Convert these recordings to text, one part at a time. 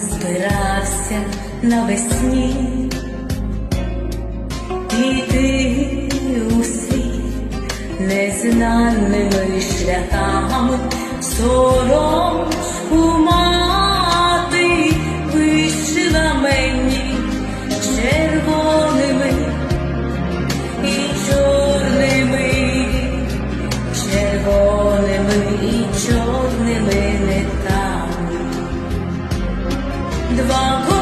збирався навесні, іти у світ незнаними шляхами, сорочку мати вишила мені червоними і чорними, червоними і чорними нитками. The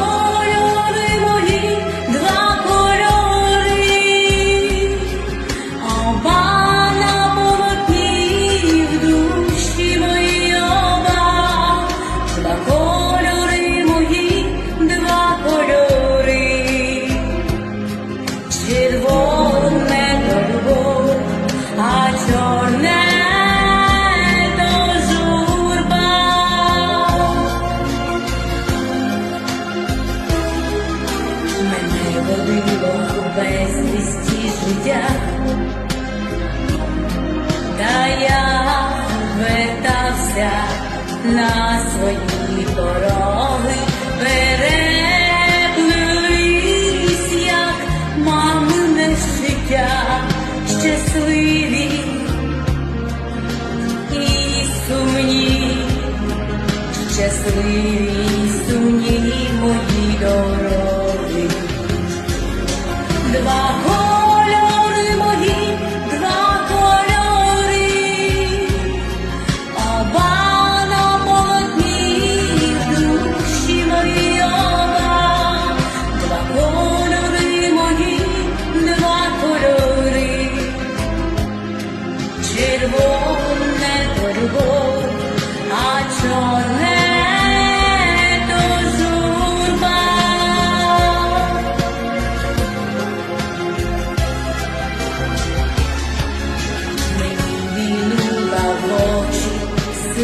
безвісті життя, та я вертався на свої дороги, переплились, як мамине життя. Щасливі і сумні, щасливі.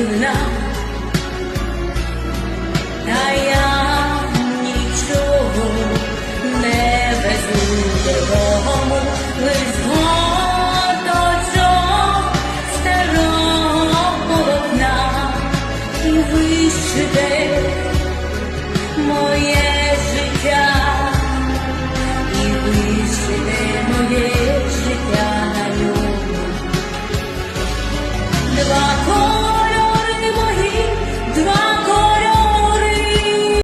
дивна, та я нічого не везу дорогому, лиш згодочок старого полотна і вищите моє.